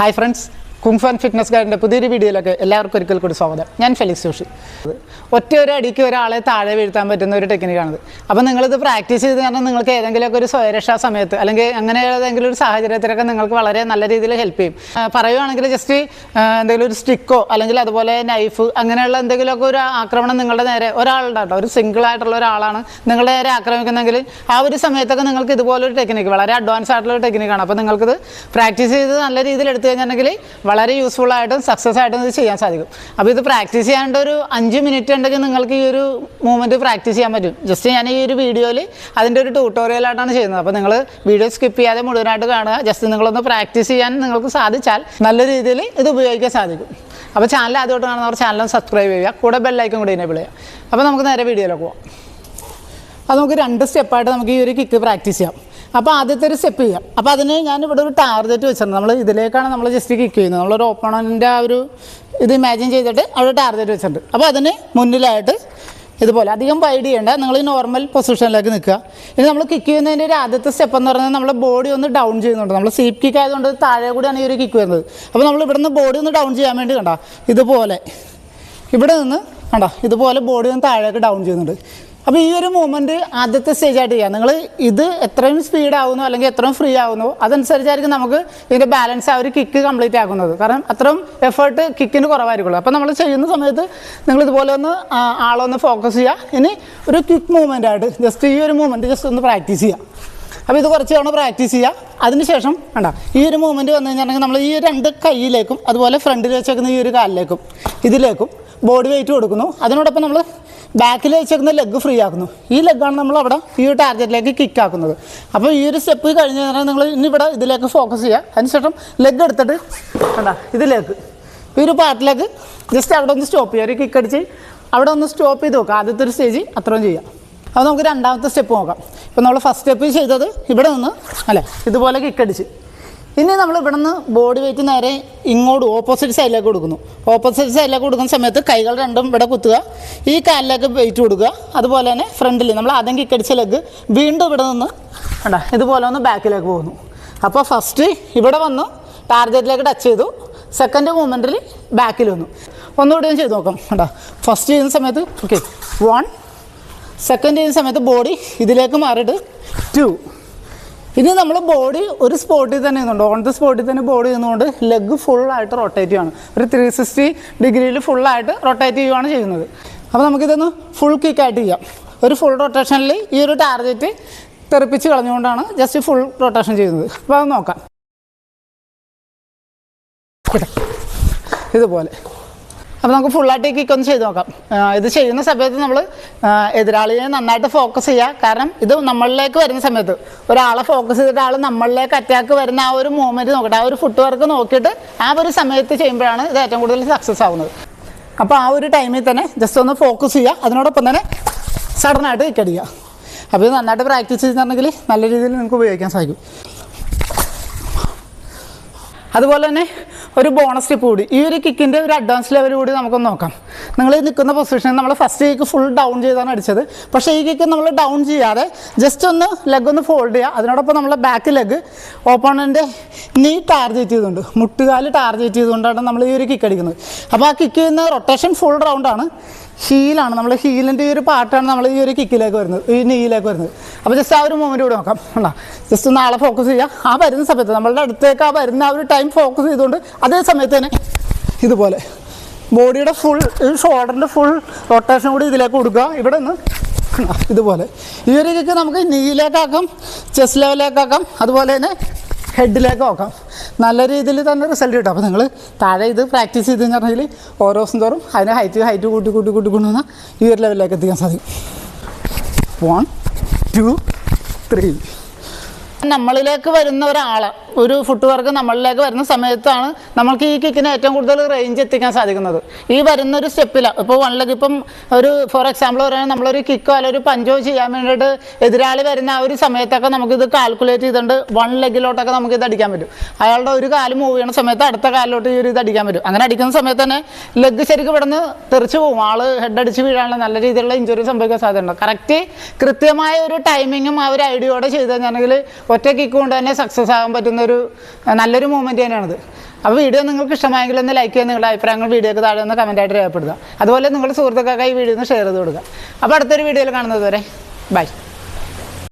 Hi friends, kung fu and fitness ഗൈഡിന്റെ പുതിയൊരു വീഡിയോയിലൊക്കെ എല്ലാവർക്കും ഒരിക്കൽ കൂടി സ്വാഗതം. ഞാൻ ഫെലിക്സ് ജോഷി. ഒറ്റ ഒരു അടിക്ക് ഒരാളെ താഴെ വീഴ്ത്താൻ പറ്റുന്ന ഒരു ടെക്നിക്കാണിത്. അപ്പോൾ നിങ്ങളിത് പ്രാക്ടീസ് ചെയ്ത് കാരണം നിങ്ങൾക്ക് ഏതെങ്കിലുമൊക്കെ ഒരു സ്വയരക്ഷാ സമയത്ത് അല്ലെങ്കിൽ അങ്ങനെ ഏതെങ്കിലും ഒരു സാഹചര്യത്തിലൊക്കെ നിങ്ങൾക്ക് വളരെ നല്ല രീതിയിൽ ഹെൽപ്പ് ചെയ്യും. പറയുവാണെങ്കിൽ ജസ്റ്റ് എന്തെങ്കിലും ഒരു സ്റ്റിക്കോ അല്ലെങ്കിൽ അതുപോലെ നൈഫ് അങ്ങനെയുള്ള എന്തെങ്കിലുമൊക്കെ ഒരു ആക്രമണം നിങ്ങളുടെ നേരെ ഒരാളുടെ കേട്ടോ ഒരു സിംഗിൾ ആയിട്ടുള്ള ഒരാളാണ് നിങ്ങളുടെ നേരെ ആക്രമിക്കുന്നെങ്കിൽ ആ ഒരു സമയത്തൊക്കെ നിങ്ങൾക്ക് ഇതുപോലൊരു ടെക്നിക്ക് വളരെ അഡ്വാൻസ് ആയിട്ടുള്ള ടെക്നിക്കാണ് അപ്പോൾ നിങ്ങൾക്കിത് പ്രാക്ടീസ് ചെയ്ത് നല്ല രീതിയിൽ എടുത്തു കഴിഞ്ഞിട്ടുണ്ടെങ്കിൽ വളരെ യൂസ്ഫുൾ ആയിട്ടും സക്സസ് ആയിട്ടും ഇത് ചെയ്യാൻ സാധിക്കും. അപ്പോൾ ഇത് പ്രാക്ടീസ് ചെയ്യാണ്ട് ഒരു അഞ്ച് മിനിറ്റ് ഉണ്ടെങ്കിൽ നിങ്ങൾക്ക് ഈ ഒരു മൂവ്മെന്റ് പ്രാക്ടീസ് ചെയ്യാൻ പറ്റും. ജസ്റ്റ് ഞാൻ ഈ ഒരു വീഡിയോയിൽ അതിന്റെ ഒരു ട്യൂട്ടോറിയലായിട്ടാണ് ചെയ്യുന്നത്. അപ്പോൾ നിങ്ങൾ വീഡിയോ സ്കിപ്പ് ചെയ്യാതെ മുഴുവനായിട്ട് കാണുക. ജസ്റ്റ് നിങ്ങളൊന്ന് പ്രാക്ടീസ് ചെയ്യാൻ നിങ്ങൾക്ക് സാധിച്ചാൽ നല്ല രീതിയിൽ ഇത് ഉപയോഗിക്കാൻ സാധിക്കും. അപ്പോൾ ചാനൽ ആദ്യമായിട്ട് കാണുന്നവർ ചാനലും സബ്സ്ക്രൈബ് ചെയ്യുക. കൂടെ ബെല്ലൈക്കും കൂടി എനേബിൾ ചെയ്യുക. അപ്പോൾ നമുക്ക് നേരെ വീഡിയോയിലേക്ക് പോകാം അത് നമുക്ക് രണ്ട് സ്റ്റെപ്പായിട്ട് നമുക്ക് ഈ ഒരു കിക്ക് പ്രാക്ടീസ് ചെയ്യാം. അപ്പോൾ ആദ്യത്തെ ഒരു സ്റ്റെപ്പ് ചെയ്യാം. അപ്പോൾ അതിന് ഞാൻ ഇവിടെ ഒരു ടാർഗറ്റ് വെച്ചിട്ടുണ്ട്. നമ്മൾ ഇതിലേക്കാണ് നമ്മൾ ജസ്റ്റ് കിക്ക് ചെയ്യുന്നത്. നമ്മളൊരു ഓപ്പണന്റെ ആ ഒരു ഇത് ഇമാജിൻ ചെയ്തിട്ട് അവിടെ ടാർഗറ്റ് വെച്ചിട്ടുണ്ട്. അപ്പോൾ അതിന് മുന്നിലായിട്ട് ഇതുപോലെ അധികം വൈഡ് ചെയ്യേണ്ട നിങ്ങൾ നോർമൽ പൊസിഷനിലേക്ക് നിൽക്കുക. ഇനി നമ്മൾ കിക്ക് ചെയ്യുന്നതിന്റെ ഒരു ആദ്യത്തെ സ്റ്റെപ്പ് എന്ന് പറഞ്ഞാൽ നമ്മുടെ ബോഡി ഒന്ന് ഡൗൺ ചെയ്യുന്നുണ്ട്. നമ്മൾ സീപ് കിക്ക് ആയതുകൊണ്ട് താഴെ കൂടിയാണ് ഈ ഒരു കിക്ക് വരുന്നത്. അപ്പോൾ നമ്മൾ ഇവിടുന്ന് ബോഡി ഒന്ന് ഡൗൺ ചെയ്യാൻ വേണ്ടി കണ്ട? ഇതുപോലെ. ഇവിടെ നിന്ന് കണ്ട? ഇതുപോലെ ബോഡി ഒന്ന് താഴേക്ക് ഡൗൺ ചെയ്യുന്നുണ്ട്. അപ്പോൾ ഈ ഒരു മൂവ്മെന്റ് ആദ്യത്തെ സ്റ്റേജായിട്ട് ചെയ്യാം. നിങ്ങൾ ഇത് എത്രയും സ്പീഡ് ആവുന്നു അല്ലെങ്കിൽ എത്രയും ഫ്രീ ആവുന്നു അതനുസരിച്ചായിരിക്കും നമുക്ക് ഇതിന്റെ ബാലൻസ് ആ ഒരു കിക്ക് കംപ്ലീറ്റ് ആക്കുന്നത്. കാരണം അത്രയും എഫേർട്ട് കിക്കിന് കുറവായിരിക്കുള്ളൂ. അപ്പോൾ നമ്മൾ ചെയ്യുന്ന സമയത്ത് നിങ്ങൾ ഇതുപോലെ ഒന്ന് ആളൊന്ന് ഫോക്കസ് ചെയ്യുക. ഇനി ഒരു ക്വിക്ക് മൂവ്മെന്റ് ആയിട്ട് ജസ്റ്റ് ഈ ഒരു മൂവ്മെന്റ് ജസ്റ്റ് ഒന്ന് പ്രാക്ടീസ് ചെയ്യുക. അപ്പോൾ ഇത് കുറച്ച് തവണ പ്രാക്ടീസ് ചെയ്യുക അതിനുശേഷം വേണ്ട ഈ ഒരു മൂവ്മെന്റ് വന്നു കഴിഞ്ഞിട്ടുണ്ടെങ്കിൽ നമ്മൾ ഈ രണ്ട് കൈയിലേക്കും അതുപോലെ ഫ്രണ്ടിൽ വെച്ചേക്കുന്ന ഈ ഒരു കാലിലേക്കും ഇതിലേക്കും ബോഡി വെയിറ്റ് കൊടുക്കുന്നു. അതിനോടൊപ്പം നമ്മൾ ബാക്കിൽ വെച്ചേക്കുന്ന ലെഗ് ഫ്രീ ആക്കുന്നു. ഈ ലെഗാണ് നമ്മൾ അവിടെ ഈ ഒരു ടാർഗറ്റിലേക്ക് കിക്ക് ആക്കുന്നത്. അപ്പോൾ ഈ ഒരു സ്റ്റെപ്പ് കഴിഞ്ഞ് കഴിഞ്ഞാൽ നിങ്ങൾ ഇനി ഇവിടെ ഇതിലേക്ക് ഫോക്കസ് ചെയ്യുക അതിനുശേഷം ലെഗ് എടുത്തിട്ട് വേണ്ട ഇതിലേക്ക് ഈ ഒരു പാർട്ടിലേക്ക് ജസ്റ്റ് അവിടെ ഒന്ന് സ്റ്റോപ്പ് ചെയ്യുക ഒരു കിക്ക് അടിച്ച് അവിടെ ഒന്ന് സ്റ്റോപ്പ് ചെയ്ത് നോക്കുക ആദ്യത്തെ ഒരു സ്റ്റേജ് അത്രയും ചെയ്യാം. അപ്പോൾ നമുക്ക് രണ്ടാമത്തെ സ്റ്റെപ്പ് നോക്കാം. ഇപ്പോൾ നമ്മൾ ഫസ്റ്റ് സ്റ്റെപ്പ് ചെയ്തത് ഇവിടെ നിന്ന് അല്ലേ? ഇതുപോലെ കിക്കടിച്ച് ഇനി നമ്മൾ ഇവിടെ നിന്ന് ബോഡി വെയിറ്റ് നേരെ ഇങ്ങോട്ട് ഓപ്പോസിറ്റ് സൈഡിലേക്ക് കൊടുക്കുന്നു. ഓപ്പോസിറ്റ് സൈഡിലേക്ക് കൊടുക്കുന്ന സമയത്ത് കൈകൾ രണ്ടും ഇവിടെ കുത്തുക. ഈ കാലിലേക്ക് വെയിറ്റ് കൊടുക്കുക. അതുപോലെ തന്നെ ഫ്രണ്ടിൽ നമ്മൾ ആദ്യം കിക്കടിച്ച ലെഗ് വീണ്ടും ഇവിടെ നിന്ന് വേണ്ട ഇതുപോലെ ഒന്ന് ബാക്കിലേക്ക് പോകുന്നു. അപ്പോൾ ഫസ്റ്റ് ഇവിടെ വന്നു ടാർഗറ്റിലേക്ക് ടച്ച് ചെയ്തു. സെക്കൻഡ് മൂമെന്റിൽ ബാക്കിൽ വന്നു. ഒന്നുകൂടി ഞാൻ ചെയ്ത് നോക്കാം. കണ്ടോ ഫസ്റ്റ് ചെയ്യുന്ന സമയത്ത് ഓക്കെ വൺ സെക്കൻഡ് ചെയ്യുന്ന സമയത്ത് ബോഡി ഇതിലേക്ക് മാറിയിട്ട് ടു ഇനി നമ്മൾ ബോഡി ഒരു സ്പോട്ടിൽ തന്നെ ചെയ്യുന്നുണ്ട് ഓൺ ദ സ്പോട്ടിൽ തന്നെ ബോഡി ചെയ്യുന്നതുകൊണ്ട് ലെഗ് ഫുള്ളായിട്ട് റൊട്ടേറ്റ് ചെയ്യുകയാണ് ഒരു ത്രീ സിക്സ്റ്റി ഡിഗ്രിയിൽ ഫുള്ളായിട്ട് റൊട്ടേറ്റ് ചെയ്യുകയാണ് ചെയ്യുന്നത്. അപ്പോൾ നമുക്കിതൊന്ന് ഫുൾ കിക്കായിട്ട് ചെയ്യാം. ഒരു ഫുൾ റൊട്ടേഷനിൽ ഈ ഒരു ടാർഗറ്റ് തെറിപ്പിച്ച് കളഞ്ഞുകൊണ്ടാണ് ജസ്റ്റ് ഫുൾ റൊട്ടേഷൻ ചെയ്യുന്നത്. അപ്പോൾ അത് നോക്കാം. ഇതുപോലെ. അപ്പോൾ നമുക്ക് ഫുള്ളായിട്ട് ഈ കിക്ക് ഒന്ന് ചെയ്ത് നോക്കാം. ഇത് ചെയ്യുന്ന സമയത്ത് നമ്മൾ എതിരാളിയെ നന്നായിട്ട് ഫോക്കസ് ചെയ്യുക കാരണം ഇത് നമ്മളിലേക്ക് വരുന്ന സമയത്ത് ഒരാളെ ഫോക്കസ് ചെയ്തിട്ട് ആൾ നമ്മളിലേക്ക് അറ്റാക്ക് വരുന്ന ആ ഒരു മൂവ്മെന്റ് നോക്കട്ടെ ആ ഒരു ഫുട്ട് വർക്ക് നോക്കിയിട്ട് ആ ഒരു സമയത്ത് ചെയ്യുമ്പോഴാണ് ഇത് ഏറ്റവും കൂടുതൽ സക്സസ് ആവുന്നത്. അപ്പോൾ ആ ഒരു ടൈമിൽ തന്നെ ജസ്റ്റ് ഒന്ന് ഫോക്കസ് ചെയ്യുക അതിനോടൊപ്പം തന്നെ സഡനായിട്ട് കിക്കടിക്കുക അപ്പോൾ ഇത് നന്നായിട്ട് പ്രാക്ടീസ് ചെയ്തിട്ടുണ്ടെങ്കിൽ നല്ല രീതിയിൽ നിങ്ങൾക്ക് ഉപയോഗിക്കാൻ സാധിക്കും. അതുപോലെ തന്നെ ഒരു ബോണസ് ടിപ്പ് കൂടി. ഈ ഒരു കിക്കിന്റെ ഒരു അഡ്വാൻസ് ലെവൽ കൂടി നമുക്കൊന്ന് നോക്കാം. നിങ്ങൾ നിൽക്കുന്ന പൊസിഷനിൽ നമ്മൾ ഫസ്റ്റ് കേക്ക് ഫുൾ ഡൗൺ ചെയ്താണ് അടിച്ചത്. പക്ഷേ ഈ കേക്ക് നമ്മൾ ഡൗൺ ചെയ്യാതെ ജസ്റ്റ് ഒന്ന് ലെഗ് ഒന്ന് ഫോൾഡ് ചെയ്യുക. അതിനോടൊപ്പം നമ്മൾ ബാക്ക് ലെഗ് ഓപ്പോണന്റെ നീ ടാർഗറ്റ് ചെയ്തുകൊണ്ട് മുട്ടുകാൽ ടാർഗറ്റ് ചെയ്തുകൊണ്ടാണ് നമ്മൾ ഈ ഒരു കിക്ക് അടിക്കുന്നത്. അപ്പോൾ ആ കിക്ക് ചെയ്യുന്ന റൊട്ടേഷൻ ഫുൾ റൗണ്ടാണ് ഹീലാണ് നമ്മൾ ഹീലിന്റെ ഈ ഒരു പാർട്ടാണ് നമ്മൾ ഈ ഒരു കിക്കിലേക്ക് വരുന്നത്. ഈ നീയിലേക്ക് വരുന്നത്. അപ്പോൾ ജസ്റ്റ് ആ ഒരു മൂമെന്റ് കൂടെ നോക്കാം. അല്ല ജസ്റ്റ് നാളെ ഫോക്കസ് ചെയ്യുക. ആ വരുന്ന സമയത്ത് നമ്മളുടെ അടുത്തേക്ക് ആ വരുന്ന ആ ഒരു ടൈം ഫോക്കസ് ചെയ്തുകൊണ്ട് അതേ സമയത്ത് തന്നെ ഇതുപോലെ ബോഡിയുടെ ഫുൾ ഷോൾഡറിന്റെ ഫുൾ റൊട്ടേഷൻ കൂടി ഇതിലേക്ക് കൊടുക്കുക. ഇവിടെ നിന്ന് ഇതുപോലെ. ഈ ഒരു നമുക്ക് നീയിലേക്കാക്കാം ചെസ്റ്റ് ലെവലിലേക്കാക്കാം അതുപോലെ തന്നെ ഹെഡിലേക്ക് നോക്കാം നല്ല രീതിയിൽ തന്നെ റിസൾട്ട് കിട്ടും. അപ്പോൾ നിങ്ങൾ താഴെ ഇത് പ്രാക്ടീസ് ചെയ്ത് പറഞ്ഞാൽ ഓരോ ദിവസം തോറും അതിന് ഹൈറ്റ് ഹൈറ്റ് കൂട്ടി കൂട്ടി കൂട്ടി കൊണ്ടുവന്നാൽ ഈ ഒരു ലെവലിലേക്ക് എത്തിക്കാൻ സാധിക്കും. വൺ ടു ത്രീ നമ്മളിലേക്ക് വരുന്ന ഒരാൾ ഒരു ഫുഡ് വർക്ക് നമ്മളിലേക്ക് വരുന്ന സമയത്താണ് നമ്മൾക്ക് ഈ കിക്കിന് ഏറ്റവും കൂടുതൽ റേഞ്ച് എത്തിക്കാൻ സാധിക്കുന്നത്. ഈ വരുന്ന ഒരു സ്റ്റെപ്പിൽ ഇപ്പോൾ വൺ ലെഗ് ഇപ്പം ഒരു ഫോർ എക്സാമ്പിൾ പറയുകയാണെങ്കിൽ നമ്മളൊരു കിക്കോ അല്ലെങ്കിൽ ഒരു പഞ്ചോ ചെയ്യാൻ വേണ്ടിയിട്ട് എതിരാളി വരുന്ന ആ ഒരു സമയത്തൊക്കെ നമുക്കിത് കാൽക്കുലേറ്റ് ചെയ്തുകൊണ്ട് വൺ ലെഗിലോട്ടൊക്കെ നമുക്ക് ഇത് അടിക്കാൻ പറ്റും. അയാളുടെ ഒരു കാൽ മൂവ് ചെയ്യുന്ന സമയത്ത് അടുത്ത കാലിലോട്ട് ഈ ഒരു ഇത് അടിക്കാൻ പറ്റും. അങ്ങനെ അടിക്കുന്ന സമയത്ത് തന്നെ ലെഗ് ശരിക്കും ഇവിടെ നിന്ന് തെറിച്ച് പോകും ആൾ ഹെഡ് അടിച്ച് വീഴാനുള്ള നല്ല രീതിയിലുള്ള ഇഞ്ചുറി സംഭവിക്കാൻ സാധ്യതയുണ്ട്. കറക്റ്റ് കൃത്യമായ ഒരു ടൈമിങ്ങും ആ ഒരു ഐഡിയോടെ ചെയ്ത് കഴിഞ്ഞാൽ ഒറ്റ കിക്ക് കൊണ്ട് തന്നെ സക്സസ് ആകാൻ പറ്റുന്ന ഒരു നല്ലൊരു മൂവ്മെന്റ് തന്നെയാണത്. അപ്പോൾ വീഡിയോ നിങ്ങൾക്ക് ഇഷ്ടമായെങ്കിൽ ഒന്ന് ലൈക്ക് ചെയ്യുക നിങ്ങളുടെ അഭിപ്രായങ്ങൾ വീഡിയോക്ക് താഴെ ഒന്ന് കമന്റായിട്ട് രേഖപ്പെടുത്തുക. അതുപോലെ നിങ്ങളുടെ സുഹൃത്തുക്കൾക്കായി വീഡിയോ ഒന്ന് ഷെയർ ചെയ്ത് കൊടുക്കുക. അപ്പോൾ അടുത്തൊരു വീഡിയോയിൽ കാണുന്നത് വരെ ബൈ